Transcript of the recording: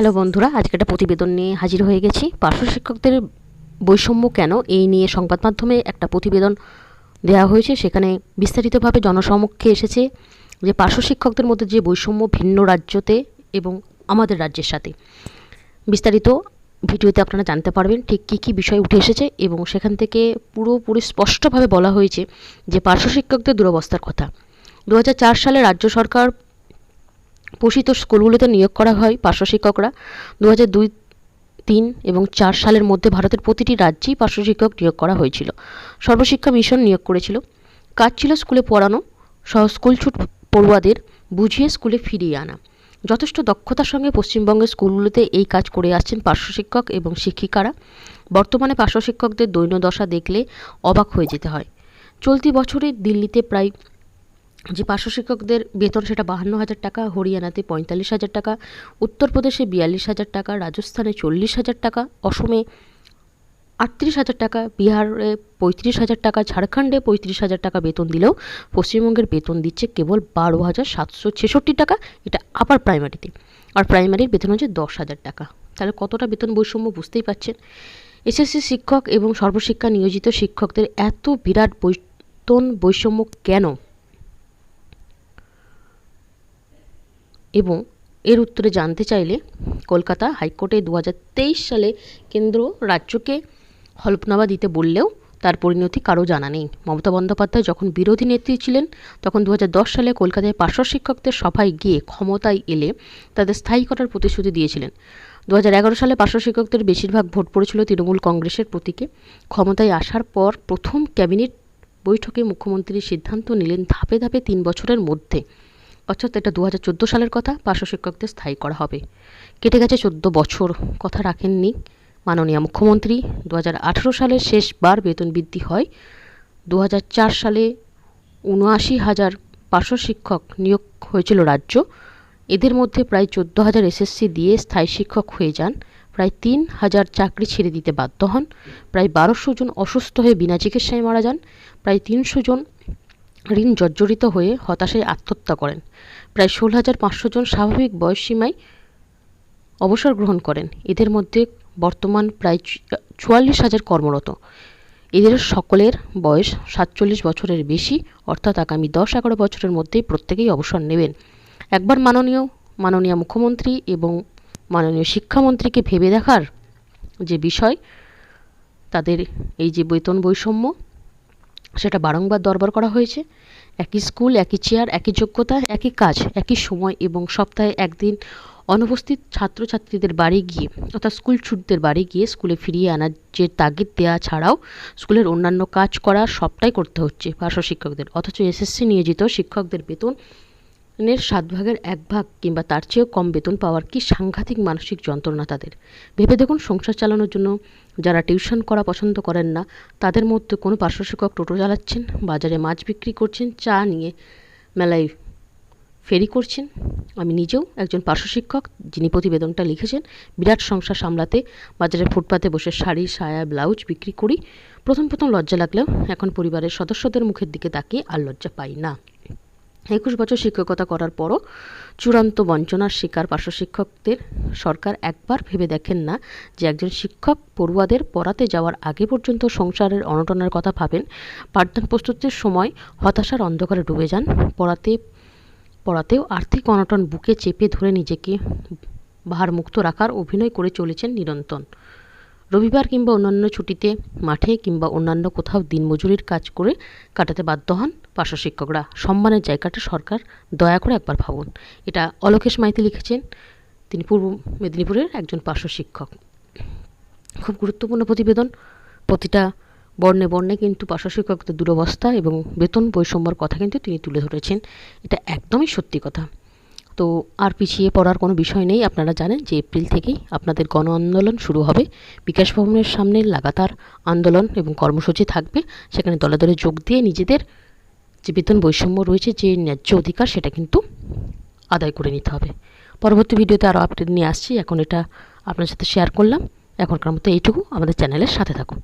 Hello বন্ধুরা, আজকে একটা প্রতিবেদন নিয়ে হাজির হয়ে গেছি। পার্শ্ব শিক্ষকদের বৈষম্য কেন এই নিয়ে সংবাদ মাধ্যমে একটা প্রতিবেদন দেওয়া হয়েছে। সেখানে বিস্তারিতভাবে জনসমক্ষে এসেছে যে পার্শ্ব শিক্ষকদের মধ্যে যে বৈষম্য ভিন্ন রাজ্যতে এবং আমাদের রাজ্যের সাথে। বিস্তারিত ভিডিওতে আপনারা জানতে পারবেন ঠিক কী কী বিষয় উঠে এসেছে এবং সেখান থেকে পুরোপুরি স্পষ্টভাবে বলা হয়েছে যে পার্শ্ব শিক্ষকদের দুরবস্থার কথা। দু হাজার চার সালে রাজ্য সরকার পোষিত স্কুলগুলিতে নিয়োগ করা হয় পার্শ্ব শিক্ষকরা। দু দুই তিন এবং চার সালের মধ্যে ভারতের প্রতিটি রাজ্যেই পার্শ্ব শিক্ষক নিয়োগ করা হয়েছিল। সর্বশিক্ষা মিশন নিয়োগ করেছিল। কাজ ছিল স্কুলে পড়ানো, সহ স্কুল ছুট পড়ুয়াদের বুঝিয়ে স্কুলে ফিরিয়ে আনা। যথেষ্ট দক্ষতার সঙ্গে পশ্চিমবঙ্গের স্কুলগুলোতে এই কাজ করে আসছেন পার্শ্ব শিক্ষক এবং শিক্ষিকারা। বর্তমানে পার্শ্ব শিক্ষকদের দৈন্যদশা দেখলে অবাক হয়ে যেতে হয়। চলতি বছরে দিল্লিতে প্রায় যে পার্শ্ব শিক্ষকদের বেতন সেটা বাহান্ন হাজার টাকা, হরিয়ানাতে পঁয়তাল্লিশ হাজার টাকা, উত্তরপ্রদেশে বিয়াল্লিশ হাজার টাকা, রাজস্থানে চল্লিশ হাজার টাকা, অসমে আটত্রিশ হাজার টাকা, বিহারে পঁয়ত্রিশ হাজার টাকা, ঝাড়খণ্ডে পঁয়ত্রিশ হাজার টাকা বেতন দিলেও পশ্চিমবঙ্গের বেতন দিচ্ছে কেবল বারো হাজার সাতশো ছেষট্টি টাকা, এটা আপার প্রাইমারিতে আর প্রাইমারির বেতন হচ্ছে দশ হাজার টাকা। তাহলে কতটা বেতন বৈষম্য বুঝতেই পারছেন? এসএসসি শিক্ষক এবং সর্বশিক্ষা নিয়োজিত শিক্ষকদের এত বিরাট বেতন বৈষম্য কেন? এবং এর উত্তরে জানতে চাইলে কলকাতা হাইকোর্টে দু হাজার তেইশ সালে কেন্দ্র রাজ্যকে হলফনামা দিতে বললেও তার পরিণতি কারও জানা নেই। মমতা বন্দ্যোপাধ্যায় যখন বিরোধী নেত্রী ছিলেন, তখন দু হাজার দশ সালে কলকাতায় পার্শ্ব শিক্ষকদের সভায় গিয়ে ক্ষমতায় এলে তাদের স্থায়ী করার প্রতিশ্রুতি দিয়েছিলেন। দু হাজার এগারো সালে পার্শ্ব শিক্ষকদের বেশিরভাগ ভোট পড়েছিল তৃণমূল কংগ্রেসের প্রতীকে। ক্ষমতায় আসার পর প্রথম ক্যাবিনেট বৈঠকে মুখ্যমন্ত্রী সিদ্ধান্ত নিলেন ধাপে ধাপে তিন বছরের মধ্যে। অর্থাৎ এটা দু হাজার চোদ্দ সালের কথা, পার্শ্ব শিক্ষকদের স্থায়ী করা হবে। কেটে গেছে চোদ্দ বছর, কথা রাখেননি মাননীয় মুখ্যমন্ত্রী। দু হাজার আঠেরো সালে শেষবার বেতন বৃদ্ধি হয়। দু হাজার চার সালে উনআশি হাজার পার্শ্ব শিক্ষক নিয়োগ হয়েছিল রাজ্য। এদের মধ্যে প্রায় চোদ্দ হাজার এসএসসি দিয়ে স্থায়ী শিক্ষক হয়ে যান। প্রায় তিন হাজার চাকরি ছেড়ে দিতে বাধ্য হন। প্রায় বারোশো জন অসুস্থ হয়ে বিনা চিকিৎসায় মারা যান। প্রায় তিনশো জন ঋণ জর্জরিত হয়ে হতাশায় আত্মহত্যা করেন। প্রায় ষোলো হাজার পাঁচশো জন স্বাভাবিক বয়সসীমায় অবসর গ্রহণ করেন। এদের মধ্যে বর্তমান প্রায় চুয়াল্লিশ হাজার কর্মরত। এদের সকলের বয়স সাতচল্লিশ বছরের বেশি, অর্থাৎ আগামী দশ এগারো বছরের মধ্যেই প্রত্যেকেই অবসর নেবেন। একবার মাননীয় মাননীয় মুখ্যমন্ত্রী এবং মাননীয় শিক্ষামন্ত্রীকে ভেবে দেখার যে বিষয়, তাদের এই যে বেতন বৈষম্য সেটা বারংবার দরবার করা হয়েছে। একই স্কুল, একই চেয়ার একই যোগ্যতা, একই কাজ, একই সময় এবং সপ্তাহে একদিন অনুপস্থিত ছাত্রছাত্রীদের বাড়ি গিয়ে অর্থাৎ স্কুল ছুটদের বাড়ি গিয়ে স্কুলে ফিরিয়ে আনার যে তাগিদ দেওয়া ছাড়াও স্কুলের অন্যান্য কাজ করা সবটাই করতে হচ্ছে পার্শ্ব শিক্ষকদের। অথচ এসএসসি নিয়োজিত শিক্ষকদের বেতন নের সাত ভাগের এক ভাগ কিংবা তার চেয়েও কম বেতন পাওয়ার কি সাংঘাতিক মানসিক যন্ত্রণা তাদের? ভেবে দেখুন সংসার চালানোর জন্য যারা টিউশন করা পছন্দ করেন না, তাদের মধ্যে কোনো পার্শ্বশিক্ষক টোটো চালাচ্ছেন, বাজারে মাছ বিক্রি করছেন, চা নিয়ে মেলায় ফেরি করছেন। আমি নিজেও একজন পার্শ্বশিক্ষক যিনি প্রতিবেদনটা লিখেছেন, বিরাট সংসার সামলাতে বাজারে ফুটপাতে বসে শাড়ি, সায়া, ব্লাউজ বিক্রি করি। প্রথম প্রথম লজ্জা লাগলেও এখন পরিবারের সদস্যদের মুখের দিকে তাকিয়ে আর লজ্জা পাই না। একুশ বছর শিক্ষকতা করার পরও চূড়ান্ত বঞ্চনার শিকার পার্শ্ব শিক্ষকদের সরকার একবার ভেবে দেখেন না যে একজন শিক্ষক পড়ুয়াদের পড়াতে যাওয়ার আগে পর্যন্ত সংসারের অনটনের কথা ভাবেন। পাঠদান প্রস্তুতির সময় হতাশার অন্ধকারে ডুবে যান। পড়াতে, পড়াতেও আর্থিক অনটন বুকে চেপে ধরে নিজেকে ভারমুক্ত রাখার অভিনয় করে চলেছেন নিরন্তর। রবিবার কিংবা অন্যান্য ছুটিতে, মাঠে কিংবা অন্যান্য কোথাও দিনমজুরির কাজ করে কাটাতে বাধ্য হন পার্শ্ব শিক্ষকরা। সম্মানের জায়গাটা সরকার, দয়া করে একবার ভাবুন। এটা অলোকেশ মাইতি লিখেছেন। তিনি পূর্ব মেদিনীপুরের একজন পার্শ্ব শিক্ষক। খুব গুরুত্বপূর্ণ প্রতিবেদন। প্রতিটা বর্ণে বর্ণে কিন্তু পার্শ্ব শিক্ষকদের দুরবস্থা এবং বেতন বৈষম্যর কথা কিন্তু তিনি তুলে ধরেছেন। এটা একদমই সত্যি কথা। তো আর পিছিয়ে পড়ার কোনো বিষয় নেই। আপনারা জানেন যে এপ্রিল থেকেই আপনাদের গণ আন্দোলন শুরু হবে। বিকাশ ভবনের সামনে লাগাতার আন্দোলন এবং কর্মসূচি থাকবে। সেখানে দলে দলে যোগ দিয়ে নিজেদের যে বেতন বৈষম্য রয়েছে, যে ন্যায্য অধিকার, সেটা কিন্তু আদায় করে নিতে হবে। পরবর্তী ভিডিওতে আরও আপডেট নিয়ে আসছি। এখন এটা আপনার সাথে শেয়ার করলাম। এখনকার মতো এইটুকু। আমাদের চ্যানেলের সাথে থাকুন।